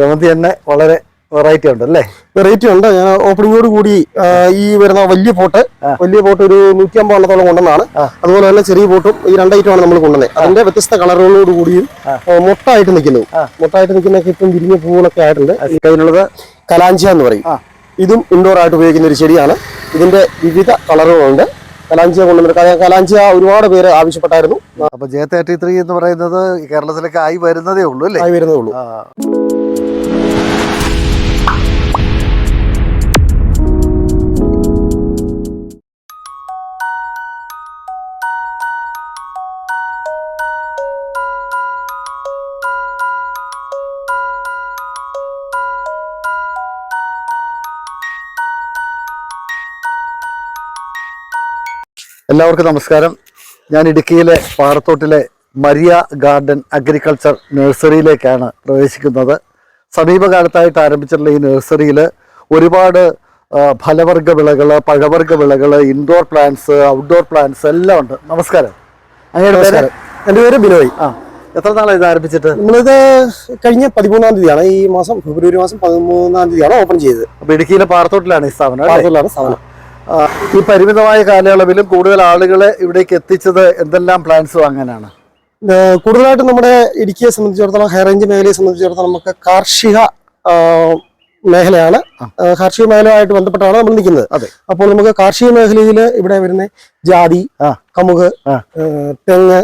ജമന്തി തന്നെ വളരെ വെറൈറ്റി ഉണ്ട് അല്ലേ? വെറൈറ്റി ഉണ്ട്. ഞാൻ ഓപ്പണിങ്ങോട് കൂടി ഈ വരുന്ന വലിയ പോട്ട് വലിയ പോട്ട് ഒരു നൂറ്റി അമ്പതോളത്തോളം കൊണ്ടുവന്നാണ്. അതുപോലെ തന്നെ ചെറിയ പോട്ടും ഈ രണ്ടൈറ്റമാണ് നമ്മൾ കൊണ്ടുവന്നത്. അതിന്റെ വ്യത്യസ്ത കളറുകളോട് കൂടിയും മുട്ടായിട്ട് നിൽക്കുന്നു. മൊട്ടായിട്ട് നിൽക്കുന്നൊക്കെ ഇപ്പം വിരിഞ്ഞ പൂവുകളൊക്കെ ആയിട്ടുണ്ട്. കയ്യിലുള്ളത് കലാഞ്ചിയ എന്ന് പറയും. ഇതും ഇൻഡോർ ആയിട്ട് ഉപയോഗിക്കുന്ന ഒരു ചെടിയാണ്. ഇതിന്റെ വിവിധ കളറുകളുണ്ട്. കലാഞ്ചിയ കൊണ്ടുവന്നിട്ട് കല- കലാഞ്ചിയ ഒരുപാട് പേര് ആവശ്യപ്പെട്ടായിരുന്നു. അപ്പൊ ജെ തേർട്ടി ത്രീ എന്ന് പറയുന്നത് കേരളത്തിലേക്ക് ആയി വരുന്നതേ ഉള്ളൂ അല്ലേ? ആയി വരുന്നതേ ഉള്ളൂ. എല്ലാവർക്കും നമസ്കാരം. ഞാൻ ഇടുക്കിയിലെ പാറത്തോട്ടിലെ മരിയ ഗാർഡൻ അഗ്രികൾച്ചർ നഴ്സറിയിലേക്കാണ് പ്രവേശിക്കുന്നത്. സമീപകാലത്തായിട്ട് ആരംഭിച്ചിട്ടുള്ള ഈ നഴ്സറിയിൽ ഒരുപാട് ഫലവർഗ വിളകൾ പഴവർഗ വിളകൾ ഇൻഡോർ പ്ലാന്റ്സ് ഔട്ട്ഡോർ പ്ലാന്റ്സ് എല്ലാം ഉണ്ട്. നമസ്കാരം. അങ്ങനെ എന്റെ നമസ്കാരം. പേര് ബിനോയ്. ആ എത്ര നാളാണ് ഇത് ആരംഭിച്ചിട്ട്? നമ്മളിത് കഴിഞ്ഞ പതിമൂന്നാം തീയതിയാണ് ഈ മാസം ഫെബ്രുവരി മാസം പതിമൂന്നാം തീയതിയാണ് ഓപ്പൺ ചെയ്തത്. അപ്പൊ ഇടുക്കിയിലെ പാറത്തോട്ടിലാണ് ഈ സ്ഥാപനം പാറത്തോട്ടിലാണ് സ്ഥാപനം. ഈ പരിമിതമായ കാലയളവിലും കൂടുതൽ ആളുകളെ ഇവിടേക്ക് എത്തിച്ചത് എന്തെല്ലാം പ്ലാൻസ് വാങ്ങാനാണ് കൂടുതലായിട്ടും നമ്മുടെ ഇടുക്കിയെ സംബന്ധിച്ചിടത്തോളം ഹൈറേഞ്ച് മേഖലയെ സംബന്ധിച്ചിടത്തോളം നമുക്ക് കാർഷിക മേഖലയാണ്. കാർഷിക മേഖലയുമായിട്ട് ബന്ധപ്പെട്ടാണ് നമ്മൾ നിൽക്കുന്നത്. അതെ. അപ്പോൾ നമുക്ക് കാർഷിക മേഖലയിൽ ഇവിടെ വരുന്ന ജാതി. കമുക് തെങ്ങ്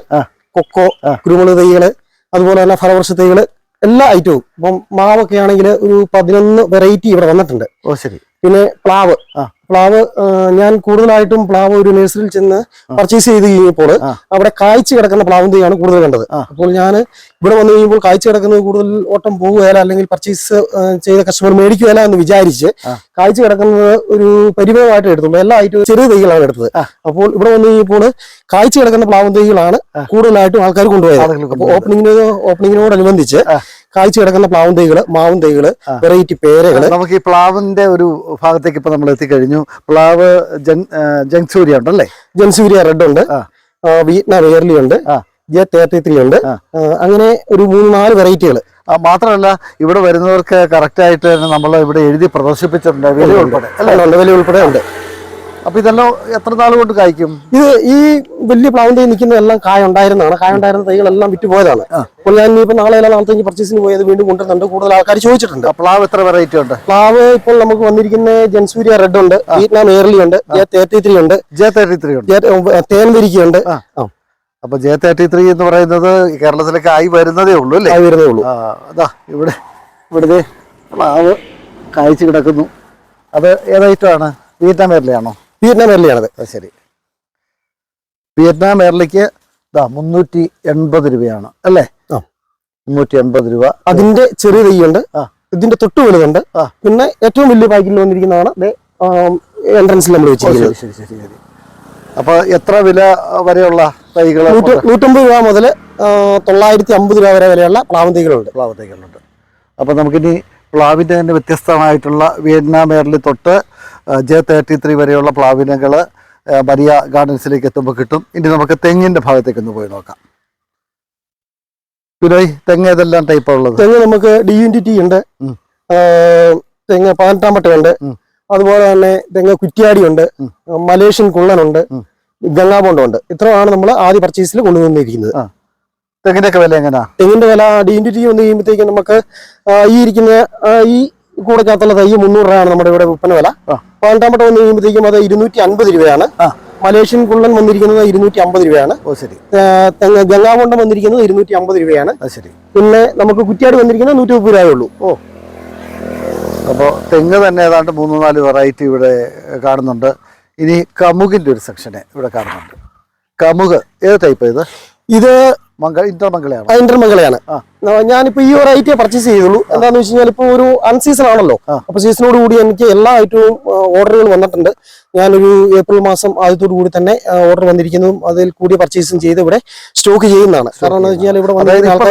കൊക്കോ കുരുമുളക് തൈകൾ അതുപോലെ തന്നെ ഫലവൃക്ഷ തൈകൾ എല്ലാ ഐറ്റവും ഇപ്പം മാവൊക്കെ ആണെങ്കിൽ ഒരു പതിനൊന്ന് വെറൈറ്റി ഇവിടെ വന്നിട്ടുണ്ട്. ഓ ശരി. പിന്നെ പ്ലാവ്. പ്ലാവ് ഞാൻ കൂടുതലായിട്ടും പ്ലാവ് ഒരു നഴ്സറിയിൽ ചെന്ന് പർച്ചേസ് ചെയ്ത് കഴിഞ്ഞപ്പോൾ. അവിടെ കായ്ച്ചു കിടക്കുന്ന പ്ലാവും തൈയാണ് കൂടുതൽ കണ്ടത് അപ്പോൾ ഞാൻ ഇവിടെ വന്നു കഴിയുമ്പോൾ കായ്ച്ചു കിടക്കുന്നത് കൂടുതൽ ഓട്ടം പോകുകയല്ല അല്ലെങ്കിൽ പർച്ചേസ് ചെയ്ത കസ്റ്റമർ മേടിക്കുകയല്ല എന്ന് വിചാരിച്ച്. കായ്ച്ചു കിടക്കുന്നത് ഒരു പരിമിതമായിട്ട് എടുത്തുള്ളൂ എല്ലാ ഐറ്റവും ചെറിയ തൈകളാണ് എടുത്തത് അപ്പോൾ ഇവിടെ വന്നു കഴിഞ്ഞപ്പോൾ കായ്ച്ചു കിടക്കുന്ന പ്ലാവും തൈകളാണ്. കൂടുതലായിട്ടും ആൾക്കാർ കൊണ്ടുപോയത് അപ്പോൾ. ഓപ്പണിങ്ങിന് ഓപ്പണിങ്ങിനോടനുബന്ധിച്ച്. കായ്ച്ചു കിടക്കുന്ന പ്ലാവും തൈകൾ മാവും തൈകൾ. വെറൈറ്റി പേരകൾ നമുക്ക് ഈ പ്ലാവിന്റെ ഒരു ഭാഗത്തേക്ക് ഇപ്പൊ നമ്മൾ എത്തിക്കഴിഞ്ഞു പ്ലാവ് ജങ്സൂര്യ ഉണ്ടല്ലേ ജൻസൂരിയ റെഡ് ഉണ്ട് വിയറ്റ്നാം എയർലി ഉണ്ട്. ജെ തേർട്ടി ത്രീ ഉണ്ട് അങ്ങനെ ഒരു മൂന്ന് നാല് വെറൈറ്റികൾ മാത്രമല്ല ഇവിടെ വരുന്നവർക്ക് കറക്റ്റായിട്ട് തന്നെ നമ്മൾ ഇവിടെ എഴുതി പ്രദർശിപ്പിച്ചിട്ടുണ്ട്. വില ഉൾപ്പെടെ നല്ല വില ഉൾപ്പെടെ ഉണ്ട്. അപ്പൊ ഇതെല്ലാം എത്ര നാൾ കൊണ്ട് കായ്ക്കും? ഇത് ഈ വലിയ പ്ലാന്റ് നിൽക്കുന്ന എല്ലാം കായ ഉണ്ടായിരുന്നതാണ്. കായ ഉണ്ടായിരുന്ന തൈകളെല്ലാം വിറ്റ് പോയതാണ്. അപ്പോൾ ഞാൻ ഇനിയിപ്പോൾ നാളെ അല്ല നാളത്തേക്ക് പർച്ചേസിന് പോയത് വീണ്ടും കൊണ്ടുവരുന്നുണ്ട്. കൂടുതൽ ആൾക്കാർ ചോദിച്ചിട്ടുണ്ട്. പ്ലാവ് എത്ര വെറൈറ്റി ഉണ്ട്? പ്ലാവ് ഇപ്പോൾ നമുക്ക് വന്നിരിക്കുന്ന ജൻസൂര്യ റെഡ് ഉണ്ട് വിയറ്റ്നാം എയർലി ഉണ്ട് ജെ തേർട്ടി ത്രീ ഉണ്ട്. ജെ തേർട്ടി ത്രീ ഉണ്ട്. തേൻ വിരിക്കുണ്ട്. അപ്പൊ ജെ തേർട്ടി ത്രീ എന്ന് പറയുന്നത് കേരളത്തിലേക്ക് ആയി വരുന്നതേ ഉള്ളൂ അല്ലേ? ആയി വരുന്നേ ഉള്ളൂ. അതാ ഇവിടെ. ഇവിടുത്തെ പ്ലാവ് കായ്ച്ചു കിടക്കുന്നു. അത് ഏതായിട്ടാണ് വിയറ്റ്നാം എയർലിയാണോ വിയറ്റ്നാം എയർലിയാണത് അത് ശരി. വിയറ്റ്നാം എയർലിക്ക് ഇതാ മുന്നൂറ്റി എൺപത് രൂപയാണ് അല്ലേ. മുന്നൂറ്റി എൺപത് രൂപ. അതിന്റെ ചെറിയ തൈയുണ്ട്. ഇതിന്റെ തൊട്ട് വലുതുണ്ട്. പിന്നെ ഏറ്റവും വലിയ പാക്കിൽ വന്നിരിക്കുന്നതാണ് എൻട്രൻസിൽ നമ്മൾ വെച്ചിരിക്കുന്നത്. ശരി ശരി ശരി ശരി. അപ്പൊ എത്ര വില വരെയുള്ള തൈകൾ നൂറ്റി നൂറ്റമ്പത് രൂപ മുതൽ തൊള്ളായിരത്തി അമ്പത് രൂപ വരെ വിലയുള്ള പ്ലാവ് തൈകളുണ്ട് പ്ലാവ് തൈകളുണ്ട് അപ്പൊ നമുക്കിനി പ്ലാവിന്റെ തന്നെ വ്യത്യസ്തമായിട്ടുള്ള വിയറ്റ്നാം എയർലി തൊട്ട് ജെ തേർട്ടി ത്രീ വരെയുള്ള പ്ലാവിനകൾ വലിയ ഗാർഡൻസിലേക്ക് എത്തുമ്പോൾ കിട്ടും. ഇനി നമുക്ക് തെങ്ങിന്റെ ഭാഗത്തേക്ക് ഒന്ന് പോയി നോക്കാം. പിന്നെ തെങ്ങ് ഏതെല്ലാം ടൈപ്പാണ് ഉള്ളത് തെങ്ങ് നമുക്ക് ഡി യു ടി ഉണ്ട്. ഉം. ആ, തെങ്ങ് പതിനെട്ടാമ്പട്ടയുണ്ട് ഉം. അതുപോലെ തന്നെ തെങ്ങ് കുറ്റ്യാടി ഉണ്ട്. മലേഷ്യൻ കുള്ളനുണ്ട് ഗംഗാബോണ്ടുണ്ട് ഗംഗാബോണ്ടം ഉണ്ട്. ഇത്രയാണ് നമ്മൾ ആദ്യ പർച്ചേസിൽ കൊണ്ടുവന്നിരിക്കുന്നത്. തെങ്ങിന്റെയൊക്കെ വില എങ്ങനെയാ തെങ്ങിന്റെ വില ഡി യു ടി വന്നു കഴിയുമ്പോഴത്തേക്കും നമുക്ക് ഈ ഇരിക്കുന്ന ഈ കൂടക്കകത്തുള്ള തൈ മുന്നൂറ് രൂപയാണ് നമ്മുടെ ഇവിടെ വിൽപ്പന വില. ആ. പതിനെട്ടാമ്പട്ടം വന്നു കഴിയുമ്പോഴത്തേക്കും അത് ഇരുന്നൂറ്റി അൻപത് രൂപയാണ് മലേഷ്യൻ കുള്ളൻ വന്നിരിക്കുന്നത് ഇരുന്നൂറ്റി അമ്പത് രൂപയാണ്. ഓ ശരി. ഗംഗാകൊണ്ടം വന്നിരിക്കുന്നത് ഇരുന്നൂറ്റി അമ്പത് രൂപയാണ് ശരി. പിന്നെ നമുക്ക് കുറ്റിയാട് വന്നിരിക്കുന്നത് നൂറ്റി മുപ്പത് രൂപയേ ഉള്ളൂ. ഓ. അപ്പോൾ തെങ്ങ് തന്നെ ഏതാണ്ട് മൂന്ന് നാല് വെറൈറ്റി ഇവിടെ കാണുന്നുണ്ട്. ഇനി കമുകിന്റെ ഒരു സെക്ഷനെ ഇവിടെ കാണുന്നുണ്ട്. കമുക് ഏത് ടൈപ്പ് ഇത്? ഇത് ഇന്റർമംഗളയാണ്. ഞാനിപ്പോ ഈ ഒരു ഐറ്റം പർച്ചേസ് ചെയ്തുള്ളൂ. എന്താന്ന് വെച്ച് കഴിഞ്ഞാൽ ഇപ്പൊ ഒരു അൺസീസൺ ആണല്ലോ. അപ്പൊ സീസണോട് കൂടി എനിക്ക് എല്ലാ ഐറ്റവും ഓർഡറുകൾ വന്നിട്ടുണ്ട്. ഞാനൊരു ഏപ്രിൽ മാസം ആദ്യത്തോടു കൂടി തന്നെ ഓർഡർ വന്നിരിക്കുന്നതും അതിൽ കൂടി പർച്ചേസും ചെയ്ത് ഇവിടെ സ്റ്റോക്ക് ചെയ്യുന്നതാണ്. കാരണം എന്താ വെച്ചാൽ ഇവിടെ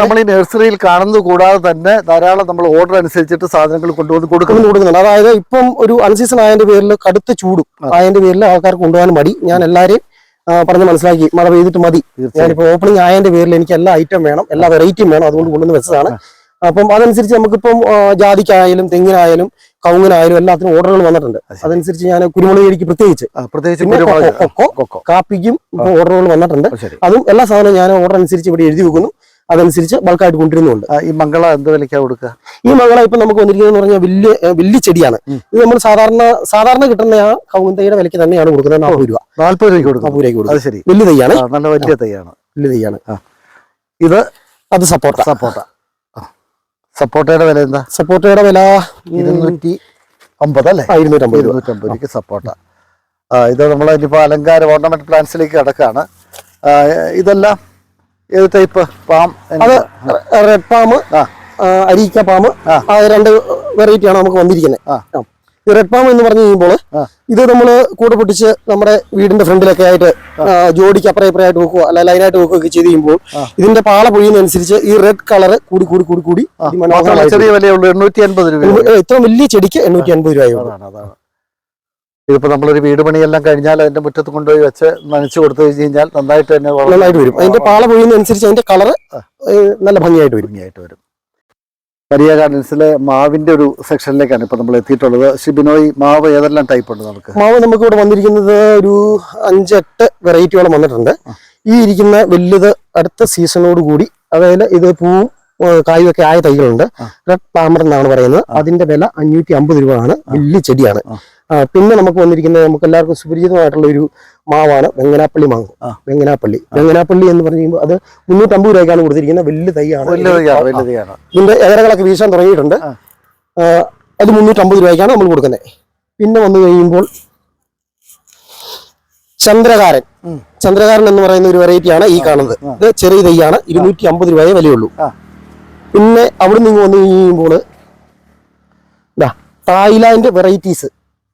നമ്മൾ ഈ നഴ്സറിയിൽ കാണുന്നത് കൂടാതെ തന്നെ ധാരാളം നമ്മൾ ഓർഡർ അനുസരിച്ചിട്ട് സാധനങ്ങൾ കൊണ്ടുവന്ന് കൊടുക്കുന്നു കൊടുക്കുന്നുണ്ട് അതായത് ഇപ്പം ഒരു അൺസീസൺ ആയതിന്റെ പേരിൽ കടുത്ത ചൂടും. ആയതിന്റെ പേരിൽ ആൾക്കാർക്ക് കൊണ്ടുപോകാൻ മടി. ഞാൻ എല്ലാരെയും ആ, പറഞ്ഞ് മനസ്സിലാക്കി. മഴ പെയ്തിട്ട് മതി. ഞാനിപ്പോ ഓപ്പണിംഗ് ആയതിന്റെ പേരിൽ എനിക്ക് എല്ലാ ഐറ്റം വേണം. എല്ലാ വെറൈറ്റിയും വേണം. അതുകൊണ്ട് കൊണ്ടുവന്ന് വെച്ചതാണ്. അപ്പം അതനുസരിച്ച് നമുക്കിപ്പം ജാതിക്കായാലും തെങ്ങിനായാലും കവുങ്ങിനായാലും എല്ലാത്തിനും ഓർഡറുകൾ വന്നിട്ടുണ്ട്. അതനുസരിച്ച് ഞാൻ കുരുമുളക് ചെടിക്ക് പ്രത്യേകിച്ച്. പ്രത്യേകിച്ച് കാപ്പിക്കും ഓർഡറുകൾ വന്നിട്ടുണ്ട്. അതും എല്ലാ സാധനവും ഞാൻ ഓർഡർ അനുസരിച്ച് ഇവിടെ എഴുതി വെക്കുന്നു. അതനുസരിച്ച് ബൾക്കായിട്ട് കൊണ്ടുവരുന്നുണ്ട്. ആ, ഈ മംഗള എന്ത് വിലക്കാ കൊടുക്കുക? ഈ മംഗള ഇപ്പൊ നമുക്ക് വന്നിരിക്കുന്നത് പറഞ്ഞാൽ വലിയ വലിയ ചെടിയാണ്. ഇത് നമ്മൾ സാധാരണ സാധാരണ കിട്ടുന്ന ആ കൗന്തയുടെ വിലയ്ക്ക് തന്നെയാണ് കൊടുക്കുന്നത് നാൽപ്പത് രൂപ. നാല്പത് രൂപയ്ക്ക് കൊടുക്കും നാൽപ്പത് രൂപയ്ക്ക് അത് കൊടുക്കും ശരി. വലിയ തൈയാണ്. നല്ല വലിയ തൈയാണ്. വലിയ തൈയാണ്. ഇത് അത് സപ്പോർട്ട. സപ്പോർട്ട. സപ്പോർട്ടയുടെ വില എന്താ? സപ്പോർട്ടയുടെ വില ഇരുന്നൂറ്റി അമ്പത് അല്ലേ? ഇരുന്നൂറ്റമ്പത് രൂപ. ഇരുന്നൂറ്റമ്പത് രൂപയ്ക്ക് സപ്പോർട്ട. ഇത് നമ്മൾ ഇനിയിപ്പോൾ അലങ്കാര ഓർണമെന്റ് പ്ലാന്റ്സിലേക്ക് കിടക്കാണ്. ഇതെല്ലാം ഏത് ടൈപ്പ് പാം അത് റെഡ് പാമ്പ് ആ. അരീക്ക പാമ്പ് ആ. ആ രണ്ട് വെറൈറ്റിയാണ് നമുക്ക് വന്നിരിക്കുന്നത്. ഈ റെഡ് പാമ്പ് എന്ന് പറഞ്ഞു കഴിയുമ്പോൾ ഇത് നമ്മൾ കൂടെ പൊട്ടിച്ച് നമ്മുടെ വീടിന്റെ ഫ്രണ്ടിലൊക്കെ ആയിട്ട് ജോഡിക്ക് അപ്പുറം ഇപ്പുറം ആയിട്ട് വെക്കുക അല്ല ലൈനായിട്ട് വെക്കുക ഒക്കെ ചെയ്ത് കഴിയുമ്പോൾ ഇതിന്റെ പാള പൊഴിയുന്നതനുസരിച്ച് ഈ റെഡ് കളർ കൂടി കൂടി കൂടി കൂടി എണ്ണൂറ്റി അൻപത് രൂപ. ഇത്ര വലിയ ചെടിക്ക് എണ്ണൂറ്റി അൻപത് രൂപയുള്ളൂ അതാണ് അതാണ് ഇതിപ്പോ നമ്മളൊരു വീട് പണിയെല്ലാം കഴിഞ്ഞാൽ അതിന്റെ മുറ്റത്ത് കൊണ്ടുപോയി വെച്ച് നനച്ചു കൊടുത്തു കഴിഞ്ഞ് കഴിഞ്ഞാൽ നന്നായിട്ട് തന്നെ നന്നായിട്ട് വരും. അതിന്റെ പാള പൊഴിയുന്നതനുസരിച്ച് അതിന്റെ കളറ് നല്ല ഭംഗിയായിട്ട് വരും. ഭംഗിയായിട്ട് വരും. മരിയ ഗാർഡൻസിലെ മാവിന്റെ ഒരു സെക്ഷനിലേക്കാണ് ഇപ്പൊ നമ്മൾ എത്തിയിട്ടുള്ളത്. ഷിബിനോയ് മാവ് ഏതെല്ലാം ടൈപ്പ് ഉണ്ട് നമുക്ക്? മാവ് നമുക്ക് ഇവിടെ വന്നിരിക്കുന്നത് ഒരു അഞ്ചെട്ട് വെറൈറ്റിയോളം വന്നിട്ടുണ്ട്. ഈ ഇരിക്കുന്ന വലുത് അടുത്ത സീസണോട് കൂടി അതായത് ഇത് പൂവും കായൊക്കെ കായും ആയ തൈകളുണ്ട്. റെഡ് പ്ലാമർ എന്നാണ് പറയുന്നത്. അതിന്റെ വില അഞ്ഞൂറ്റി അമ്പത് രൂപയാണ് വലിയ ചെടിയാണ്. പിന്നെ നമുക്ക് വന്നിരിക്കുന്നത് നമുക്ക് എല്ലാവർക്കും സുപരിചിതമായിട്ടുള്ള ഒരു മാവാണ് വെങ്ങനാപ്പള്ളി മാങ്ങ. വെങ്ങനാപ്പള്ളി. വെങ്ങനാപ്പള്ളി എന്ന് പറഞ്ഞു കഴിയുമ്പോൾ അത് മുന്നൂറ്റമ്പത് രൂപയ്ക്കാണ് കൊടുത്തിരിക്കുന്നത്. വലിയ തൈയാണ്. ഇതിന്റെ ഇലകളൊക്കെ വീശാൻ തുടങ്ങിയിട്ടുണ്ട്. അത് മുന്നൂറ്റമ്പത് രൂപയ്ക്കാണ് നമ്മൾ കൊടുക്കുന്നത്. പിന്നെ വന്നു കഴിയുമ്പോൾ ചന്ദ്രകാരൻ. ചന്ദ്രകാരൻ എന്ന് പറയുന്ന ഒരു വെറൈറ്റിയാണ് ഈ കാണുന്നത്. ഇത് ചെറിയ തൈയാണ്. ഇരുന്നൂറ്റി അമ്പത് രൂപയെ വിലയുള്ളൂ. പിന്നെ അവിടെ നിന്ന് വന്നു കഴിയുമ്പോൾ തായ്ലാൻഡ് തായ്ലാന്റ് വെറൈറ്റീസ്.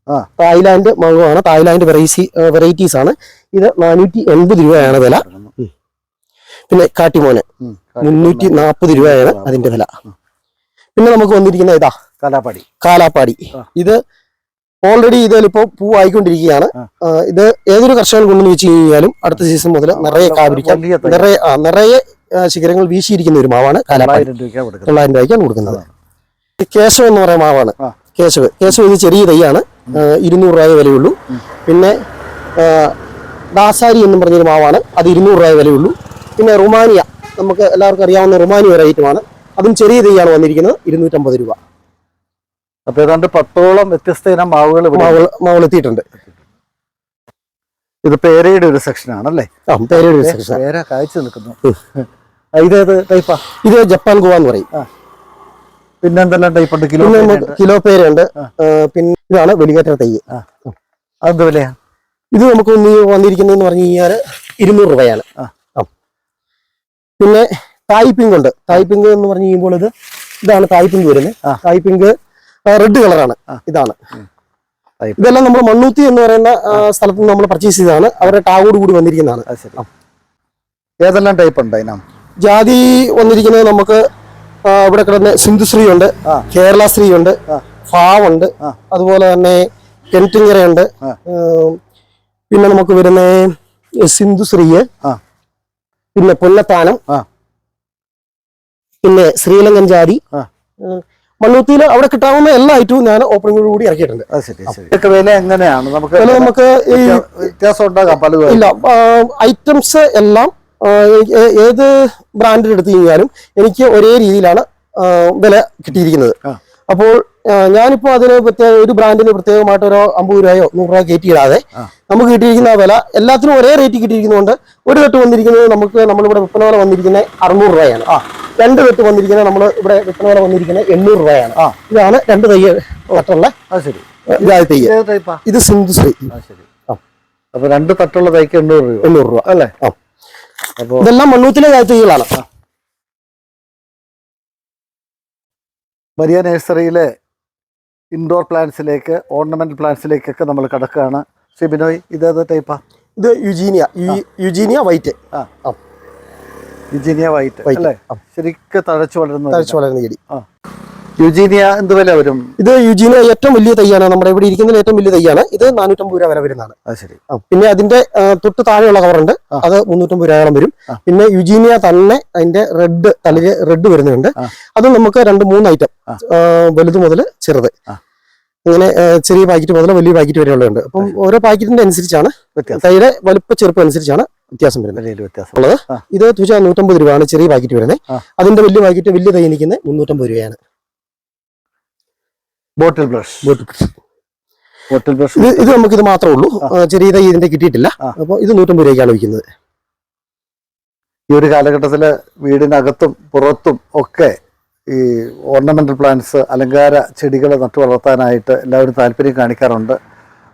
ആ. തായ്ലാൻഡ് മാങ്ങുവാണ്. തായ്ലാന്റ് വെറൈസി വെറൈറ്റീസ് ആണ്. ഇത് നാനൂറ്റി എൺപത് രൂപയാണ് വില. പിന്നെ കാട്ടിമോന്. മുന്നൂറ്റി നാൽപ്പത് രൂപയാണ് അതിന്റെ വില. പിന്നെ നമുക്ക് വന്നിരിക്കുന്ന ഇതാ കാലാപ്പാടി. കാലാപ്പാടി. ഇത് ഓൾറെഡി ഇതിലിപ്പോ പൂ ആയിക്കൊണ്ടിരിക്കുകയാണ്. ആ. ആ, ഇത് ഏതൊരു കർഷകൻ കൊണ്ടെന്ന് വെച്ച് കഴിഞ്ഞാലും അടുത്ത സീസൺ മുതൽ നിറയെ കാപിരിക്കാം നിറയെ നിറയെ ശിഖരങ്ങൾ വീശിയിരിക്കുന്ന ഒരു മാവാണ് കാലാപ്പാടി. തൊള്ളായിരം രൂപയ്ക്കാണ് കൊടുക്കുന്നത്. കേശവ് എന്ന് പറയുന്ന മാവാണ്. കേശവ് കേശവ് ഇത് ചെറിയ തൈയാണ്. ഇരുന്നൂറ് രൂപയെ വിലയുള്ളൂ. പിന്നെ ദാസാരി എന്നും പറഞ്ഞൊരു മാവാണ്. അത് ഇരുന്നൂറ് രൂപയെ വിലയുള്ളൂ. പിന്നെ റുമാനിയ നമുക്ക് എല്ലാവർക്കും അറിയാവുന്ന റുമാനിയ ഒരു ഐറ്റമാണ് അതും ചെറിയ തൈയാണ് വന്നിരിക്കുന്നത് ഇരുന്നൂറ്റമ്പത് രൂപ. അപ്പൊ ഏതാണ്ട് പത്തോളം വ്യത്യസ്ത ഇനം മാവുകൾ മാവുകൾ മാവുകൾ എത്തിയിട്ടുണ്ട് ഇത് പേരയുടെ ഒരു സെക്ഷൻ ആണല്ലേ? ആ പേരയുടെ ഒരു സെക്ഷൻ പേര കാഴ്ച നിൽക്കുന്നു. ഇതേത് ടൈപ്പാ ഇത് ജപ്പാൻ ഗോവ എന്ന് പറയും. പിന്നെ എന്തെല്ലാം ടൈപ്പ് ഉണ്ട് കിലോ കിലോ പേരുണ്ട്. പിന്നെ ഇതാണ് വെളികേറ്റ തൈ അതെന്ത് വിലയാ? ഇത് നമുക്ക് ഒന്ന് വന്നിരിക്കുന്നതെന്ന് പറഞ്ഞു കഴിഞ്ഞാൽ ഇരുന്നൂറ് രൂപയാണ്. പിന്നെ തായ്പിങ് ഉണ്ട്. തായ്പിങ് എന്ന് പറഞ്ഞു കഴിയുമ്പോൾ ഇത് ഇതാണ് തായ്പിങ് വരുന്നത്. തായ്പിങ് റെഡ് കളറാണ്. ഇതാണ്. ഇതെല്ലാം നമ്മൾ മണ്ണൂത്തി എന്ന് പറയുന്ന സ്ഥലത്ത് നിന്ന് നമ്മൾ പർച്ചേസ് ചെയ്തതാണ്. അവരുടെ ടാഗോട് കൂടി വന്നിരിക്കുന്നതാണ്. ഏതെല്ലാം ടൈപ്പ് ഉണ്ട് അതിനാ ജാതി വന്നിരിക്കുന്നത് നമുക്ക് ഇവിടെ കിടന്ന് സിന്ധുശ്രീ ഉണ്ട് ആ. കേരള ആ. ഫാവുണ്ട് അതുപോലെ തന്നെ കെന്റിങ്ങറയുണ്ട് ഉണ്ട് പിന്നെ നമുക്ക് വരുന്ന സിന്ധുശ്രീ പിന്നെ പൊന്നത്താനം പിന്നെ ശ്രീലങ്കൻ ജാതി. മണ്ണൂത്തിയിൽ അവിടെ കിട്ടാവുന്ന എല്ലാ ഐറ്റവും ഞാൻ ഓപ്പണിംഗോട് കൂടി ഇറക്കിയിട്ടുണ്ട്. ഇതൊക്കെ വില എങ്ങനെയാണ്? നമുക്ക് വില നമുക്ക് ഈ വ്യത്യാസം ഉണ്ടാകാം പലതും ഇല്ല ഐറ്റംസ് എല്ലാം ഏത് ബ്രാൻഡിൽ എടുത്തു കഴിഞ്ഞാലും എനിക്ക് ഒരേ രീതിയിലാണ് വില കിട്ടിയിരിക്കുന്നത്. അപ്പോൾ ഞാനിപ്പോൾ അതിന് പ്രത്യേക ഒരു ബ്രാൻഡിന് പ്രത്യേകമായിട്ട് ഒരു അമ്പത് രൂപയോ നൂറ് രൂപ കയറ്റിയിടാതെ. നമുക്ക് കിട്ടിയിരിക്കുന്ന വില എല്ലാത്തിനും ഒരേ റേറ്റ് കിട്ടിയിരിക്കുന്നതുകൊണ്ട് ഒരു കെട്ട് വന്നിരിക്കുന്നത് നമുക്ക് നമ്മളിവിടെ വിൽപ്പന വില വന്നിരിക്കുന്നത് അറുന്നൂറ് രൂപയാണ്. ആ. രണ്ട് കെട്ട് വന്നിരിക്കുന്നത് നമ്മൾ ഇവിടെ വിൽപ്പന വില വന്നിരിക്കുന്നത് എണ്ണൂറ് രൂപയാണ്. ആ. ഇതാണ് രണ്ട് തയ്യ തട്ടുള്ള ഇത് സിന്ധുശ്രീ. അപ്പൊ രണ്ട് തട്ടുള്ള തൈക്ക് എണ്ണൂറ് രൂപ എണ്ണൂറ് രൂപ. അല്ലേ? ഇതെല്ലാം മണ്ണൂത്തിലെ ജാതി തൈകളാണ് മരിയ നഴ്സറിയിലെ ഇൻഡോർ പ്ലാന്റ്സിലേക്ക് ഓർണമെന്റ് പ്ലാന്റ്സിലേക്കൊക്കെ നമ്മൾ കിടക്കുകയാണ്. ഷിബിനോയ് ഇതേത് ടൈപ്പാ ഇത് Eugenia. Eugenia white Eugenia white അല്ലേ? ആ. ശരിക്കും തഴച്ചു വളരുന്ന തഴച്ചു വളരുന്ന ചെടി. യുജീനിയ എന്ത് വില വരും? ഇത് യുജീനിയ ഏറ്റവും വലിയ തൈയാണ്. നമ്മുടെ ഇവിടെ ഇരിക്കുന്നതിൽ ഏറ്റവും വലിയ തൈയാണ്. ഇത് നാനൂറ്റമ്പത് രൂപ വില വരുന്നതാണ്. അത് ശരി. പിന്നെ അതിന്റെ തൊട്ട് താഴെയുള്ള കവറുണ്ട്. അത് മുന്നൂറ്റമ്പത് രൂപയോളം വരും. പിന്നെ യുജീനിയ തന്നെ അതിന്റെ റെഡ് തലര് റെഡ് വരുന്നുണ്ട്. അത് നമുക്ക് രണ്ട് മൂന്ന് ഐറ്റം. വലുത് മുതൽ ചെറുത്. ഇങ്ങനെ ചെറിയ പാക്കറ്റ് മുതൽ വലിയ പാക്കറ്റ് വരെയുള്ളതുണ്ട്. അപ്പം ഓരോ പാക്കറ്റിന്റെ അനുസരിച്ചാണ് തൈയുടെ വലുപ്പ ചെറുപ്പം അനുസരിച്ചാണ് വ്യത്യാസം വരുന്നത്. വിലയിൽ വ്യത്യാസം. ഉള്ളത്. ഇത് തുച്ഛ നൂറ്റമ്പത് രൂപയാണ് ചെറിയ പാക്കറ്റ് വരുന്നത്. അതിന്റെ വലിയ പാക്കറ്റ് വലിയ തൈ നിൽക്കുന്നത് മുന്നൂറ്റമ്പത് രൂപയാണ്. ബോട്ടിൽ ബ്രഷ് ബോട്ടിൽ ബ്രഷ് ഇത് ഇത് നമുക്ക് ഇത് മാത്രമേ ഉള്ളൂ ചെറിയ തൈ ഇതിന്റെ കിട്ടിയിട്ടില്ല. അപ്പൊ അപ്പോൾ ഇത് നൂറ്റമ്പത് രൂപയ്ക്കാണ് വിൽക്കുന്നത്. ഈ ഒരു കാലഘട്ടത്തിൽ വീടിനകത്തും പുറത്തും ഒക്കെ ഈ ഓർണമെന്റൽ പ്ലാന്റ്സ് അലങ്കാര ചെടികൾ നട്ടു വളർത്താനായിട്ട് എല്ലാവരും താല്പര്യം കാണിക്കാറുണ്ട്.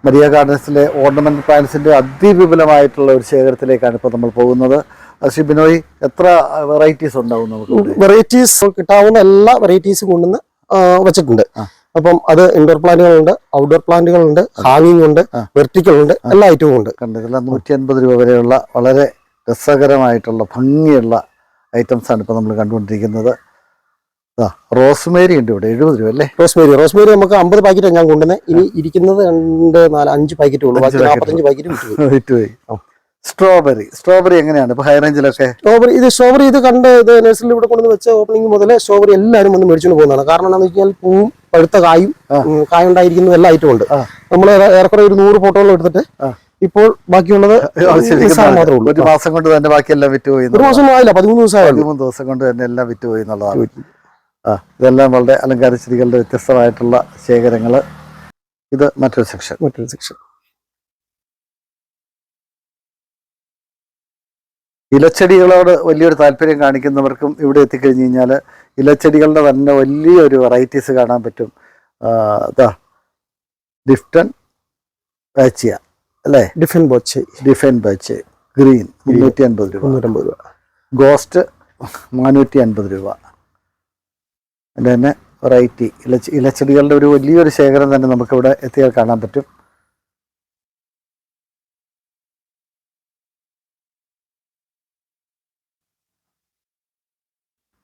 മരിയ ഗാർഡൻസിലെ ഓർണമെന്റൽ പ്ലാന്റ്സിന്റെ അതിവിപുലമായിട്ടുള്ള ഒരു ശേഖരത്തിലേക്കാണ് ഇപ്പോൾ നമ്മൾ പോകുന്നത്. ശ്രീ ബിനോയ് എത്ര വെറൈറ്റീസ് ഉണ്ടാവും നമുക്ക്? വെറൈറ്റീസ് കിട്ടാവുന്ന എല്ലാ വെറൈറ്റീസും കൊണ്ടുവന്ന് വെച്ചിട്ടുണ്ട്. അപ്പം അത് ഇൻഡോർ പ്ലാന്റുകളുണ്ട് ഔട്ട്ഡോർ പ്ലാന്റുകളുണ്ട് ഹാങ്ങിങ് ഉണ്ട് വെർട്ടിക്കൽ ഉണ്ട് എല്ലാ ഐറ്റവും ഉണ്ട്. കണ്ടിട്ടില്ല നൂറ്റി അൻപത് രൂപ വരെയുള്ള വളരെ രസകരമായിട്ടുള്ള ഭംഗിയുള്ള ഐറ്റംസ് ആണ് ഇപ്പോൾ നമ്മൾ കണ്ടുകൊണ്ടിരിക്കുന്നത്. റോസ്മേരി ഉണ്ട് ഇവിടെ എഴുപത് രൂപ അല്ലേ? റോസ്മേരി റോസ്മേരി നമുക്ക് അമ്പത് പാക്കറ്റ് ഞാൻ കൊണ്ടുവന്നത് ഇനി ഇരിക്കുന്നത് രണ്ട് നാല് അഞ്ച് പാക്കറ്റ് ഉള്ളൂ ബാക്കി നാൽപ്പത്തഞ്ച് പാക്കറ്റ് വിറ്റുപോയി. സ്ട്രോബെറി സ്ട്രോബെറി എങ്ങനെയാണ്? ഇപ്പൊ ഹൈ റേഞ്ചിലൊക്കെ സ്ട്രോബെറി ഇത് സ്ട്രോബെറി ഇത് കണ്ട് ഇത് നഴ്സറിയിൽ ഇവിടെ കൊണ്ടുവന്ന് വെച്ച ഓപ്പണിംഗ് മുതൽ സ്ട്രോബെറി എല്ലാവരും വന്ന് മേടിച്ചുകൊണ്ട് പോകുന്നതാണ്. കാരണം എന്താണെന്ന് വെച്ചാൽ പൂവും പഴുത്ത കായും കായ ഉം, കായുണ്ടായിരിക്കുന്ന എല്ലാ ഐറ്റവും ഉണ്ട്. നമ്മൾ ഏറെക്കുറെ ഒരു നൂറ് ഫോട്ടോകൾ എടുത്തിട്ട് ഇപ്പോൾ ബാക്കിയുള്ളത് ഒരു മാസം കൊണ്ട് തന്നെ ബാക്കിയെല്ലാം വിറ്റുപോയി ഒരു മാസം ആയില്ല പതിമൂന്ന് ദിവസമായി പതിമൂന്ന് ദിവസം കൊണ്ട് തന്നെ എല്ലാം വിറ്റുപോയി എന്നുള്ളതാണ്. ആ ഇതെല്ലാം വളരെ അലങ്കാര ചെടികളുടെ വ്യത്യസ്തമായിട്ടുള്ള ശേഖരങ്ങൾ. ഇത് മറ്റൊരു സെക്ഷൻ മറ്റൊരു സെക്ഷൻ ഇലച്ചെടികളോട് വലിയൊരു താല്പര്യം കാണിക്കുന്നവർക്കും ഇവിടെ എത്തിക്കഴിഞ്ഞ് കഴിഞ്ഞാൽ ഇലച്ചെടികളുടെ തന്നെ വലിയൊരു വെറൈറ്റീസ് കാണാൻ പറ്റും. ഇതാ ഡിഫ്റ്റൻ ബാച്ചിയ അല്ലേ? ഡിഫൻ ബോച്ച് ഡിഫൻ ബോച്ച് ഗ്രീൻ മുന്നൂറ്റി അൻപത് രൂപ. മുന്നൂറ്റമ്പത് രൂപ. ഗോസ്റ്റ് നാനൂറ്റി അൻപത് രൂപ. അതിന്റെ തന്നെ വെറൈറ്റി. ഇല ഇലച്ചെടികളുടെ ഒരു വലിയൊരു ശേഖരം തന്നെ നമുക്കിവിടെ എത്തിയാൽ കാണാൻ പറ്റും.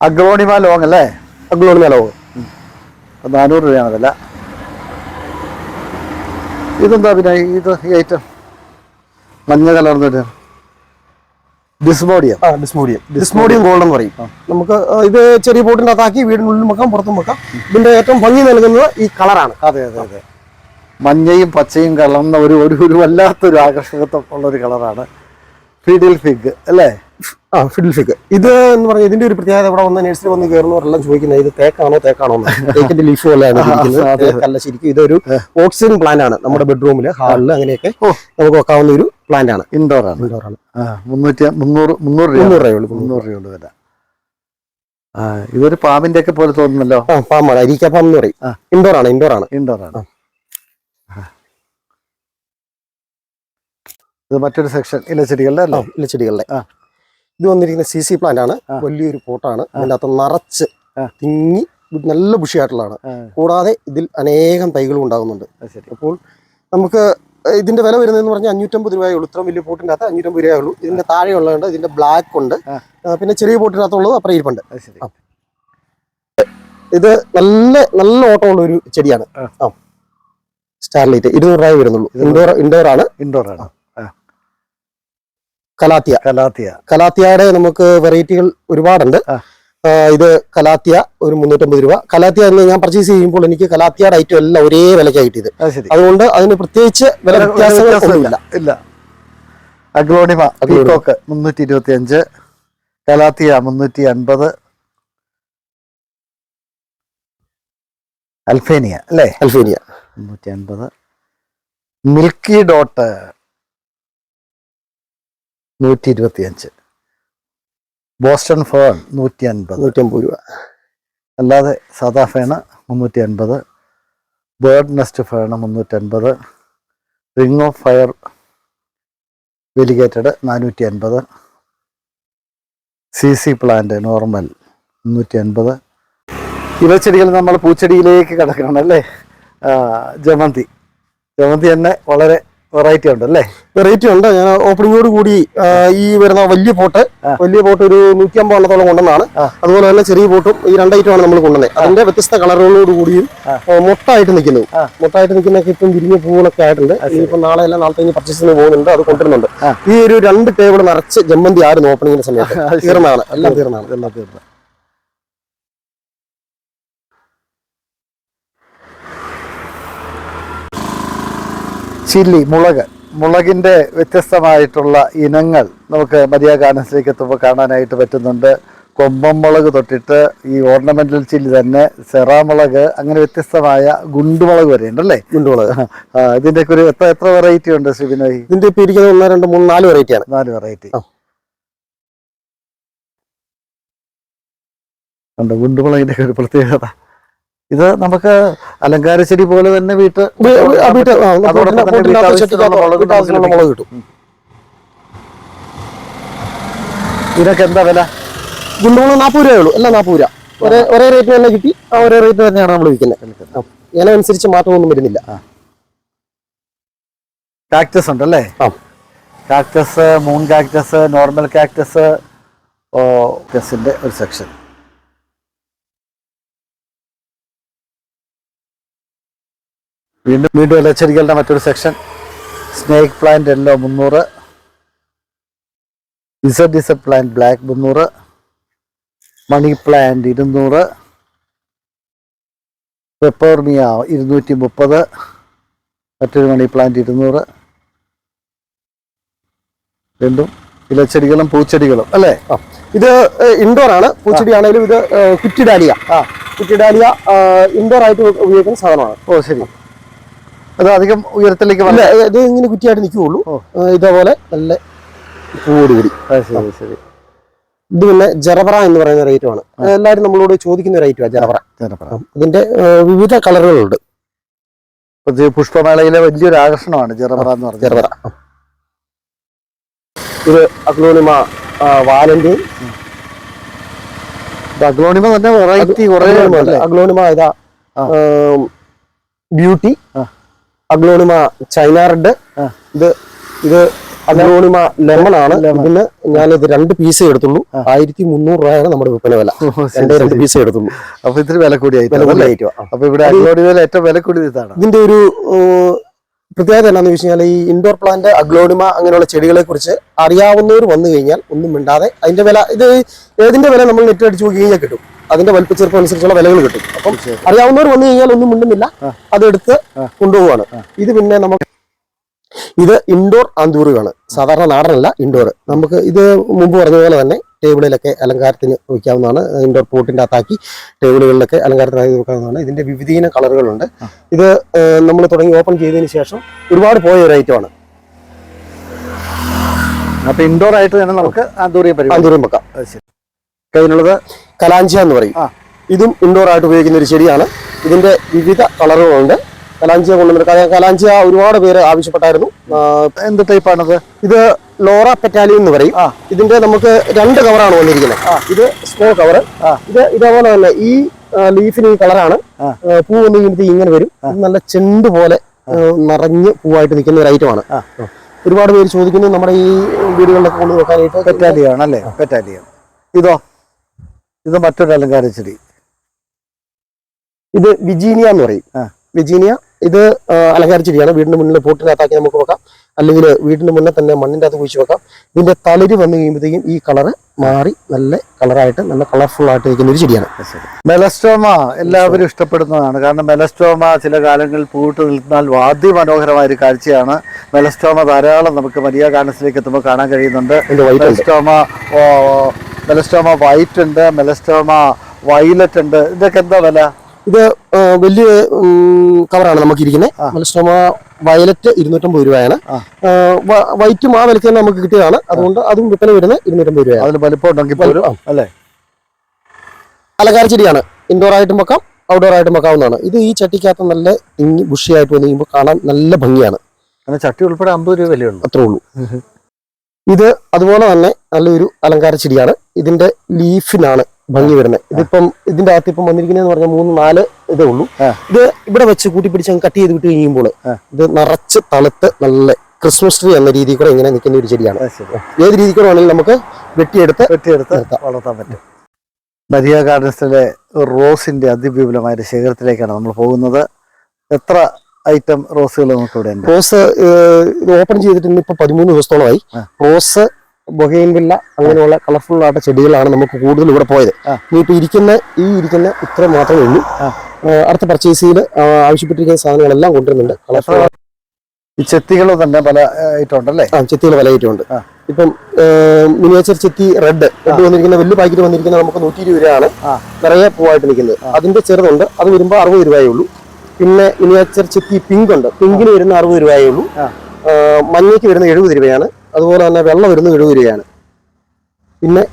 അഗ്രോണിമ ലോങ് അല്ലേ? Aglaonema long. നാനൂറ് രൂപയാണ് വില. ഇതെന്താ പിന്നെ ഇത് ഈ ഐറ്റം മഞ്ഞ കലർന്നൊരു ഡിസ്മോഡിയം. ആ ഡിസ്മോഡിയം. ഡിസ്മോഡിയം. ഗോൾഡ് എന്ന് പറയും. നമുക്ക് ഇത് ചെറിയ പോട്ടിന്റെ അകത്താക്കി വീടിനുള്ളിൽ വെക്കാം പുറത്തും വെക്കാം ഇതിന്റെ ഏറ്റവും ഭംഗി നൽകുന്നത് ഈ കളറാണ് അതെ അതെ അതെ. മഞ്ഞയും പച്ചയും കലർന്ന ഒരു ഒരു ഒരു വല്ലാത്തൊരു ആകർഷകത്വം ഉള്ള ഒരു കളറാണ് ഫിഡിൽ ഫിഗ് അല്ലേ? ആ ഫിഡിൽ ഫിക്ക് ഇത് എന്ന് പറഞ്ഞാൽ ഇതിന്റെ ഒരു പ്രത്യേകത ഇവിടെ വന്ന നഴ്സറി വന്ന് കയറുന്നവരെല്ലാം ചോദിക്കുന്നത് ഇത് തേക്കാണോ തേക്കാണോ എന്ന്. തേക്കിന്റെ ലീഫ് പോലെയാണ്. തേക്കല്ല ശരിക്കും ഇതൊരു ഓക്സിജൻ പ്ലാന്റ് ആണ്. നമ്മുടെ ബെഡ്റൂമിൽ ഹാളിൽ അങ്ങനെയൊക്കെ. നമുക്ക് വെക്കാവുന്ന ഒരു പ്ലാന്റ് ആണ്. ഇൻഡോർ ആണ്. ഇൻഡോർ ആണ്. മുന്നൂറ്റി മുന്നൂറ് മുന്നൂറ് രൂപ. മുന്നൂറ് രൂപയുള്ളൂ മുന്നൂറ്. രൂപയുടെ വില. ഇതൊരു പാമ്പിന്റെ ഒക്കെ പോലെ തോന്നുന്നല്ലോ. ആ പാമ്പാണ്. അരിക്ക പാമ്പ് എന്ന് പറയും. ഇൻഡോർ ആണ് ഇൻഡോർ ആണ്. ഇൻഡോർ ആണ്. ഇത് മറ്റൊരു സെക്ഷൻ ഇലച്ചെടികളുടെ അല്ലേ? ഇലച്ചെടികളുടെ. ആ. ഇത് വന്നിരിക്കുന്ന സി സി പ്ലാന്റ് ആണ്. വലിയൊരു പോട്ടാണ്. അതിന്റെ അകത്ത് നിറച്ച് തിങ്ങി നല്ല ബുഷിയായിട്ടുള്ളതാണ്. കൂടാതെ ഇതിൽ അനേകം തൈകളും ഉണ്ടാകുന്നുണ്ട്. അപ്പോൾ നമുക്ക് ഇതിന്റെ വില വരുന്നതെന്ന് പറഞ്ഞാൽ അഞ്ഞൂറ്റമ്പത് രൂപയേ ഉള്ളൂ. ഇത്രയും വലിയ പോട്ടിന്റെ അകത്ത് അഞ്ഞൂറ്റമ്പത് രൂപയേ ഉള്ളൂ. ഇതിന്റെ താഴെ ഉള്ളതുണ്ട് ഇതിന്റെ ബ്ലാക്ക് ഉണ്ട്. പിന്നെ ചെറിയ പോട്ടിനകത്തുള്ളത് അപ്പുറം ഇരിപ്പുണ്ട്. ഇത് നല്ല നല്ല ഓട്ടമുള്ള ഒരു ചെടിയാണ്. ആ. ആ. സ്റ്റാർലൈറ്റ് ഇരുന്നൂറ് രൂപ വരുന്നുള്ളൂ. ഇൻഡോർ ഇൻഡോർ ആണ്. ഇൻഡോർ ആണ്. കലാത്തിയ. കലാത്തിയ. കലാത്തിയയുടെ നമുക്ക് വെറൈറ്റികൾ ഒരുപാടുണ്ട്. ഇത് കലാത്തിയ ഒരു മുന്നൂറ്റമ്പത് രൂപ. കലാത്തിയ എന്ന് ഞാൻ പർച്ചേസ് ചെയ്യുമ്പോൾ എനിക്ക് കലാത്തിയയുടെ ഐറ്റം എല്ലാം ഒരേ വിലയ്ക്കാണ് കിട്ടിയത്. അതുകൊണ്ട് അതിന് പ്രത്യേകിച്ച് വില വ്യത്യാസങ്ങളൊന്നുമില്ല ഇല്ല. അഗ്ലോണിമ. പീക്കോക്ക് മുന്നൂറ്റി ഇരുപത്തി അഞ്ച് കലാത്തിയ മുന്നൂറ്റി അൻപത് അൽഫേനിയ അല്ലേ? അൽഫേനിയ. മുന്നൂറ്റി അൻപത് മിൽക്കി ഡോട്ട് നൂറ്റി ഇരുപത്തി അഞ്ച് ബോസ്റ്റൺ ഫേൺ നൂറ്റി അൻപത് നൂറ്റമ്പത് രൂപ. അല്ലാതെ സാദാ ഫേണ് മുന്നൂറ്റി അൻപത് ബേർഡ് നെസ്റ്റ് ഫേണ് മുന്നൂറ്റൻപത് റിംഗ് ഓഫ് ഫയർ വെലിഗേറ്റഡ് നാനൂറ്റി അൻപത് സി സി പ്ലാന്റ് നോർമൽ മുന്നൂറ്റി അൻപത് ഇവച്ചെടികൾ നമ്മൾ പൂച്ചെടിയിലേക്ക് കിടക്കണം അല്ലേ ജമന്തി. ജമന്തി തന്നെ വളരെ വെറൈറ്റി ഉണ്ട് അല്ലേ വെറൈറ്റി ഉണ്ട്. ഞാൻ ഓപ്പണിങ്ങോട് കൂടി ഈ വരുന്ന വലിയ പോട്ട് വലിയ പോട്ട് ഒരു നൂറ്റി അമ്പത് എണ്ണത്തോളം കൊണ്ടുവന്നാണ്. അതുപോലെ തന്നെ ചെറിയ പോട്ടും ഈ രണ്ട് ഐറ്റമാണ് നമ്മൾ കൊണ്ടുവന്നത്. അതിന്റെ വ്യത്യസ്ത കളറുകളോട് കൂടിയും മുട്ടായിട്ട് മൊട്ടായിട്ട് നിൽക്കുന്നു. മൊട്ടായിട്ട് നിൽക്കുന്നൊക്കെ ഇപ്പം വിരിഞ്ഞ പൂവുകളൊക്കെ ആയിട്ടുണ്ട്. ഇനിയിപ്പോൾ നാളെ എല്ലാം നാളത്തെ കഴിഞ്ഞ് പർച്ചേസിന് പോകുന്നുണ്ട്. അത് കൊണ്ടുവരുന്നുണ്ട്. ഈ ഒരു രണ്ട് ടേബിൾ നിറച്ച് ജമ്മന്തി ആയിരുന്നു ഓപ്പണിങ്ങിന്റെ സമയത്ത്. തീർന്നാണ് എല്ലാം തീർന്നാണ് എല്ലാം തീർന്നതാണ്. ചില്ലി മുളക് മുളകിന്റെ വ്യത്യസ്തമായിട്ടുള്ള ഇനങ്ങൾ നമുക്ക് മരിയ ഗാർഡൻസിലേക്ക് എത്തുമ്പോൾ കാണാനായിട്ട് പറ്റുന്നുണ്ട്. കൊമ്പം മുളക് തൊട്ടിട്ട് ഈ ഓർണമെന്റൽ ചില്ലി തന്നെ സെറാമുളക് അങ്ങനെ വ്യത്യസ്തമായ ഗുണ്ടുമുളക് വരെ ഉണ്ടല്ലേ ഗുണ്ടുമുളക് ഇതിന്റെ ഒരു എത്ര എത്ര വെറൈറ്റി ഉണ്ട് ശ്രീബിനോയ് ഇതിന്റെ ഇപ്പൊ ഇരിക്കുന്നത് ഒന്ന് രണ്ട് മൂന്ന് നാല് വെറൈറ്റി ആണ്. നാല് വെറൈറ്റി. ഉണ്ട് ഗുണ്ടുമുളകിന്റെ ഒരു പ്രത്യേകത. ഇത് നമുക്ക് അലങ്കാര ചെടി പോലെ തന്നെ വീട്ട് വീ- വീ- ആ വീട്ട് ആ, നമുക്ക് അതോടൊപ്പം തന്നെ വീട്ടിനകത്ത് വീട്ടാവശ്യത്തിനുള്ള ചെടിക്കകത്ത് മുളക് കിട്ടും ഇതിനൊക്കെ എന്താ വില? ഗുണ്ടുമുളക് നാൽപ്പത് രൂപയേ ഉള്ളൂ. എല്ലാം നാൽപ്പത് രൂപ. ഒരേ ഒരേ റേറ്റ് തന്നെ കിട്ടി. ആ ഒരേ റേറ്റ് തന്നെയാണ് നമ്മൾ വിൽക്കുന്നത്. ഇല അനുസരിച്ച് മാറ്റമൊന്നും വരുന്നില്ല. കാക്ടസ് ഉണ്ടല്ലേ? ആ. Cactus moon cactus normal cactus ഓ കസിന്റെ ഒരു സെക്ഷൻ വീണ്ടും വീണ്ടും ഇലച്ചെടികളുടെ മറ്റൊരു സെക്ഷൻ സ്നേക്ക് പ്ലാന്റ് എല്ലോ മുന്നൂറ്. ഇസഡ് ഇസഡ് പ്ലാന്റ് ബ്ലാക്ക് മുന്നൂറ്. മണി പ്ലാന്റ് ഇരുന്നൂറ്. പെപ്പർമിയ ഇരുന്നൂറ്റി മുപ്പത് മറ്റൊരു മണി പ്ലാന്റ് ഇരുന്നൂറ്. വീണ്ടും ഇലച്ചെടികളും പൂച്ചെടികളും അല്ലേ? ഇത് ഇൻഡോർ ആണ്. പൂച്ചെടി ആണെങ്കിലും ഇത് കുറ്റിഡാലിയ. കുറ്റിഡാലിയ ഇൻഡോർ ആയിട്ട് ഉപയോഗിക്കുന്ന സാധനമാണ്. ഓ ശരി. അത് അധികം ഉയരത്തിലേക്ക് വല്ല ഇത് ഇങ്ങനെ കുറ്റിയായിട്ട് നിൽക്കുകയുള്ളൂ. ഇതേപോലെ നല്ല പൂവോടുകൂടി. ശരി ശരി. ഇത് പിന്നെ ജറബറ എന്ന് പറയുന്ന ഒരു ഐറ്റമാണ് എല്ലാവരും നമ്മളോട് ചോദിക്കുന്ന ഒരു ഐറ്റമാണ് ജറബറ ഇതിന്റെ വിവിധ കളറുകളുണ്ട്. പുഷ്പമേളയിലെ വലിയൊരു ആകർഷണമാണ് ജെറബറ എന്ന് പറഞ്ഞത് ജറബറ ഇത് അഗ്ലോണിമ വാലന്റെ. അഗ്ലോണിമ തന്നെ വെറൈറ്റി കുറേ അഗ്ലോണിമ. ഇതാ ബ്യൂട്ടി. അഗ്ലോണിമ ചൈന റെഡ് ഇത് ഇത് അഗ്ലോണിമ ലെമൺ. ആണ് പിന്നെ ഞാൻ ഇത് രണ്ട് പീസ് എടുത്തുള്ളൂ. ആയിരത്തി മുന്നൂറ് രൂപയാണ് നമ്മുടെ വിൽപ്പന വില. രണ്ടേ രണ്ട് പീസ് എടുത്തുള്ളൂ. അപ്പൊ ഇത്തിരി വില കൂടി വില ആയിട്ട് കൂടിയ item ആ. അപ്പൊ ഇവിടെ അഗ്ലോണിമയിൽ ഏറ്റവും വില കൂടിയത് ഇതാണ്. ഇതിന്റെ ഒരു പ്രത്യേകത എന്താണെന്ന് വെച്ച് കഴിഞ്ഞാൽ ഈ ഇൻഡോർ പ്ലാന്റ് അഗ്ലോണിമ അങ്ങനെയുള്ള ചെടികളെ കുറിച്ച് അറിയാവുന്നവർ വന്നു കഴിഞ്ഞാൽ ഒന്നും മിണ്ടാതെ അതിന്റെ വില ഇത് ഏതിന്റെ വില നമ്മൾ നെറ്റ് അടിച്ചു നോക്കി കഴിഞ്ഞാൽ കിട്ടും. അതിന്റെ വലിപ്പച്ചെറുപ്പം അനുസരിച്ചുള്ള വിലകൾ കിട്ടും. അപ്പം അറിയാവുന്നവർ വന്നു കഴിഞ്ഞാൽ ഒന്നും മിണ്ടുന്നില്ല. അതെടുത്ത് കൊണ്ടുപോവാണ് ഇത് പിന്നെ നമുക്ക് ഇത് ഇൻഡോർ ആന്തൂറുകളാണ് സാധാരണ നാടനല്ല ഇൻഡോർ നമുക്ക് ഇത് മുമ്പ് പറഞ്ഞ പോലെ തന്നെ ടേബിളിലൊക്കെ അലങ്കാരത്തിന് വയ്ക്കാവുന്നതാണ് ഇൻഡോർ പോട്ടിന്റെ അകത്താക്കി ടേബിളുകളിലൊക്കെ അലങ്കാരത്തിനായി വെക്കാവുന്നതാണ്. ഇതിന്റെ വിവിധീന കളറുകളുണ്ട്. ഇത് നമ്മൾ തുടങ്ങി ഓപ്പൺ ചെയ്തതിന് ശേഷം ഒരുപാട് പോയ ഒരു ഐറ്റമാണ് അപ്പൊ ഇൻഡോർ ആയിട്ട് തന്നെ നമുക്ക് ആന്തൂറിയും ആന്തൂറിയം വെക്കാം. കയ്യിലുള്ളത്? കലാഞ്ചിയ എന്ന് പറയും. ഇതും ഇൻഡോർ ആയിട്ട് ഉപയോഗിക്കുന്ന ഒരു ചെടിയാണ്. ഇതിന്റെ വിവിധ കളറുകളുണ്ട്. കലാഞ്ചിയ കൊണ്ടുവന്നിട്ട് കലാഞ്ചിയ ഒരുപാട് പേര് ആവശ്യപ്പെട്ടായിരുന്നു. എന്ത് ടൈപ്പാണത് ഇത് ലോറ പെറ്റാലി എന്ന് പറയും. ഇതിന്റെ നമുക്ക് രണ്ട് കവറാണ് വന്നിരിക്കുന്നത്. ഇത് സ്മോൾ കവർ. ഇത് ഇതേപോലെ തന്നെ ഈ ലീഫിന് ഈ കളറാണ് പൂ വന്നു കഴിഞ്ഞിട്ട് ഇങ്ങനെ വരും. നല്ല ചെണ്ട് പോലെ നിറഞ്ഞ് പൂവായിട്ട് നിൽക്കുന്ന ഒരു ഐറ്റമാണ് ആണ്. ഒരുപാട് പേര് ചോദിക്കുന്നു നമ്മുടെ ഈ വീടുകളിലൊക്കെ കൊണ്ടു വെക്കാനായിട്ട്. പെറ്റാലിയാണ് അല്ലേ? പെറ്റാലിയാണ് ഇതോ? ഇത് മറ്റൊരു അലങ്കാര ചെടി. ഇത് വിജീനിയ എന്ന് പറയും. വിജീനിയ ഇത് അലങ്കാര ചെടിയാണ്. വീടിന്റെ മുന്നിൽ പോട്ടിനകത്താക്കി നമുക്ക് വെക്കാം. അല്ലെങ്കിൽ വീടിന്റെ മുന്നേ തന്നെ മണ്ണിന്റെ അകത്ത് കുഴിച്ച് വെക്കാം. ഇതിന്റെ തളിര് വന്നു കഴിയുമ്പോഴത്തേക്കും ഈ കളറ് മാറി നല്ല കളറായിട്ട് നല്ല കളർഫുൾ ആയിട്ട് നിൽക്കുന്ന ഒരു ചെടിയാണ്. മെലസ്റ്റോമ എല്ലാവരും ഇഷ്ടപ്പെടുന്നതാണ്. കാരണം മെലസ്റ്റോമ ചില കാലങ്ങളിൽ പൂവിട്ട് വാദ്യ വാദ്യമനോഹരമായ ഒരു കാഴ്ചയാണ്. മെലസ്റ്റോമ ധാരാളം നമുക്ക് മരിയ ഗാർഡൻസിലേക്ക് എത്തുമ്പോൾ കാണാൻ കഴിയുന്നുണ്ട്. മെലസ്റ്റോമ മെലസ്റ്റോമ വൈറ്റ് ഉണ്ട് മെലസ്റ്റോമ വൈലറ്റ് ഉണ്ട്. ഇതൊക്കെ എന്താ വില? ഇത് വലിയ കവറാണ് നമുക്ക് ഇരിക്കുന്നത് മെലസ്റ്റോമ വയലറ്റ് ഇരുന്നൂറ്റമ്പത് രൂപയാണ്. വൈറ്റും ആ വിലയ്ക്ക് തന്നെ നമുക്ക് കിട്ടിയതാണ്. അതുകൊണ്ട് അതും വിൽപ്പന വരുന്നത് ഇരുന്നൂറ്റമ്പത് രൂപയാണ്. അതിന് വലിപ്പം. ഉണ്ടെങ്കിൽ അല്ലേ? അലങ്കാര ചെടിയാണ്. ഇൻഡോർ ആയിട്ടും വെക്കാം ഔട്ട്ഡോർ ആയിട്ടും വെക്കാവുന്നതാണ്. ഇത് ഈ ചട്ടിക്കകത്ത് നല്ല തിങ്ങി ബുഷിയായിട്ട് വന്നു കഴിയുമ്പോൾ കാണാൻ നല്ല ഭംഗിയാണ്. ചട്ടി ഉൾപ്പെടെ അമ്പത് രൂപ വിലയുണ്ട് അത്രേ ഉള്ളൂ. ഇത് അതുപോലെ തന്നെ നല്ലൊരു അലങ്കാര ചെടിയാണ്. ഇതിന്റെ ലീഫിനാണ് ഭംഗി വരുന്നത്. ഇതിപ്പം ഇതിന്റെ അകത്ത് ഇപ്പം വന്നിരിക്കുന്നതെന്ന് പറഞ്ഞാൽ മൂന്ന് നാല് ഇതേ ഉള്ളൂ. ഇത് ഇവിടെ വെച്ച് കൂട്ടി പിടിച്ച് അങ്ങ് കട്ട് ചെയ്ത് വിട്ട് കഴിയുമ്പോൾ ഇത് നിറച്ച് തളുത്ത് നല്ല ക്രിസ്മസ് ട്രീ എന്ന രീതിയിൽ കൂടെ ഇങ്ങനെ നിൽക്കുന്ന ഒരു ചെടിയാണ്. ഏത് രീതിയിൽ കൂടെ വേണമെങ്കിലും നമുക്ക് വെട്ടിയെടുത്ത് വെട്ടിയെടുത്ത് വളർത്താൻ പറ്റും. മരിയ ഗാർഡൻസിലെ റോസിന്റെ അതിവിപുലമായ ശേഖരത്തിലേക്കാണ് നമ്മൾ പോകുന്നത്. എത്ര ഐറ്റം റോസുകൾ നമുക്ക് ഇവിടെ ഉണ്ട്. റോസ് ഇത് ഓപ്പൺ ചെയ്തിട്ടുണ്ട് ഇപ്പൊ പതിമൂന്ന് ദിവസത്തോളമായി. റോസ് ബൊഹൈൻവില്ല അങ്ങനെയുള്ള കളർഫുൾ ആയിട്ട് ചെടികളാണ് നമുക്ക് കൂടുതൽ ഇവിടെ പോയത്. ഇനി ഇപ്പൊ ഇരിക്കുന്ന ഈ ഇരിക്കുന്ന ഇത്ര മാത്രമേ ഉള്ളൂ. അടുത്ത പർച്ചേസ് അടുത്ത പർച്ചേസിൽ ആവശ്യപ്പെട്ടിരിക്കുന്ന സാധനങ്ങളെല്ലാം കൊണ്ടുവരുന്നുണ്ട്. കളർഫുൾ ഈ ചെത്തികൾ തന്നെ പല ഐറ്റം ഉണ്ടല്ലേ ആ ചെത്തികൾ പല ഐറ്റം ഉണ്ട് ഇപ്പം മിനിയേച്ചർ ചെത്തി റെഡ് റെഡ് വന്നിരിക്കുന്ന വലിയ പാക്കറ്റ് വന്നിരിക്കുന്ന നമുക്ക് നൂറ്റി ഇരുപത് രൂപയാണ്. നിറയെ പൂവായിട്ട് നിൽക്കുന്നത്. അതിന്റെ ചെറുതുണ്ട്. അത് വരുമ്പോൾ അറുപത് രൂപയേ ഉള്ളൂ. പിന്നെ മിനിയേച്ചർ ചെത്തി പിങ്ക് ഉണ്ട്. പിങ്കിന് വരുന്ന അറുപത് രൂപയേ ഉള്ളൂ മഞ്ഞയ്ക്ക് വരുന്ന എഴുപത് രൂപയാണ്. അതുപോലെ തന്നെ വെള്ളം വരുന്ന എഴുപത് രൂപയാണ്. പിന്നെ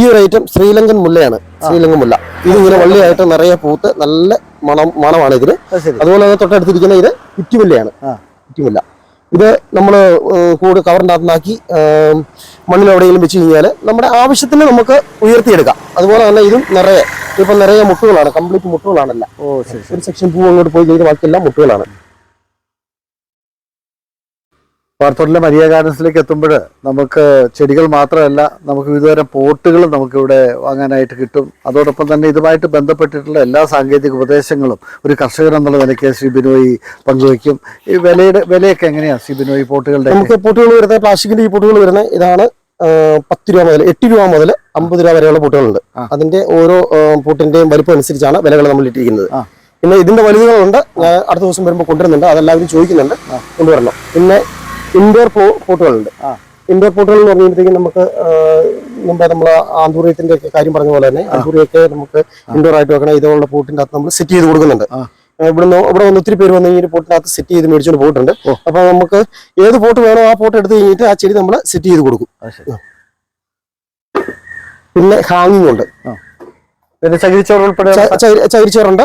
ഈ ഒരു ഐറ്റം ശ്രീലങ്കൻ മുല്ലയാണ്. ശ്രീലങ്കൻ മുല്ല. ഇത് ഇങ്ങനെ വള്ളിയായിട്ട് നിറയെ പൂത്ത് നല്ല മണം മണമാണ് ഇതിന് അതുപോലെ തന്നെ തൊട്ടടുത്തിരിക്കുന്ന ഇത് കുറ്റിമുല്ലയാണ്. കുറ്റിമുല്ല ഇത് നമ്മൾ കൂട് കവറിന്റെ അകത്തുനിന്നാക്കി മണ്ണിൽ എവിടെയെങ്കിലും വെച്ച് കഴിഞ്ഞാൽ നമ്മുടെ ആവശ്യത്തിന് നമുക്ക് ഉയർത്തിയെടുക്കാം. അതുപോലെ തന്നെ ഇതും നിറയെ ഇപ്പം നിറയെ മുട്ടുകളാണ് കംപ്ലീറ്റ് മുട്ടുകളാണല്ല. ഒരു സെക്ഷൻ പൂ അങ്ങോട്ട് പോയി കഴിഞ്ഞാൽ ബാക്കിയെല്ലാം മുട്ടുകളാണ്. പാർത്തോട്ടിലെ മരിയ ഗാർഡൻസിലേക്ക് എത്തുമ്പോൾ നമുക്ക് ചെടികൾ മാത്രമല്ല നമുക്ക് വിവിധതരം പോട്ടുകളും നമുക്കിവിടെ വാങ്ങാനായിട്ട് കിട്ടും. അതോടൊപ്പം തന്നെ ഇതുമായിട്ട് ബന്ധപ്പെട്ടിട്ടുള്ള എല്ലാ സാങ്കേതിക ഉപദേശങ്ങളും ഒരു കർഷകൻ എന്നുള്ള നിലയ്ക്ക് ശ്രീ ബിനോയ് പങ്കുവയ്ക്കും. ഈ വിലയുടെ വിലയൊക്കെ എങ്ങനെയാണ് ശ്രീ ബിനോയ് പോട്ടുകളുടെ നമുക്ക് പോട്ടുകൾ വരുന്നത് പ്ലാസ്റ്റിക്കിന്റെ ഈ പോട്ടുകൾ വരുന്നത് ഇതാണ് പത്ത് രൂപ മുതൽ എട്ട് രൂപ മുതൽ അമ്പത് രൂപ വരെയുള്ള പോട്ടുകളുണ്ട്. അതിന്റെ അതിന്റെ ഓരോ പോട്ടിന്റെയും പൂട്ടിന്റെയും വലിപ്പം അനുസരിച്ചാണ് വിലകൾ നമ്മൾ ഇട്ടിരിക്കുന്നത്. പിന്നെ ഇതിന്റെ വലുതുകളുണ്ട് അടുത്ത ദിവസം വരുമ്പോൾ കൊണ്ടുവരുന്നുണ്ട് അതെല്ലാവരും ചോദിക്കുന്നുണ്ട് കൊണ്ടുവരണം. പിന്നെ ഇൻഡോർ പൂട്ടുകളുണ്ട്. ഇൻഡോർ പൂട്ടുകൾ എന്ന് പറയുമ്പോഴത്തേക്കും നമുക്ക് മുമ്പേ നമ്മൾ ആന്തൂറിയത്തിന്റെ ഒക്കെ കാര്യം പറഞ്ഞ പോലെ തന്നെ ആന്തൂറിയൊക്കെ നമുക്ക് ഇൻഡോർ ആയിട്ട് വെക്കണം ഇതുപോലുള്ള പൂട്ടിന്റെ അകത്ത് നമ്മൾ സെറ്റ് ചെയ്ത് കൊടുക്കുന്നുണ്ട്. ഇവിടുന്ന് ഇവിടെ വന്ന് ഒത്തിരി പേര് വന്ന് ഈ പോട്ടിനകത്ത് സെറ്റ് ചെയ്ത് മേടിച്ചുകൊണ്ട് പോയിട്ടുണ്ട്. അപ്പൊ നമുക്ക് ഏത് പോട്ട് വേണോ ആ പോട്ട് എടുത്ത് കഴിഞ്ഞിട്ട് ആ ചെടി നമ്മൾ സെറ്റ് ചെയ്ത് കൊടുക്കും. പിന്നെ ഹാങ്ങിങ് ഉണ്ട്. ചകിരിച്ചോറുണ്ട്.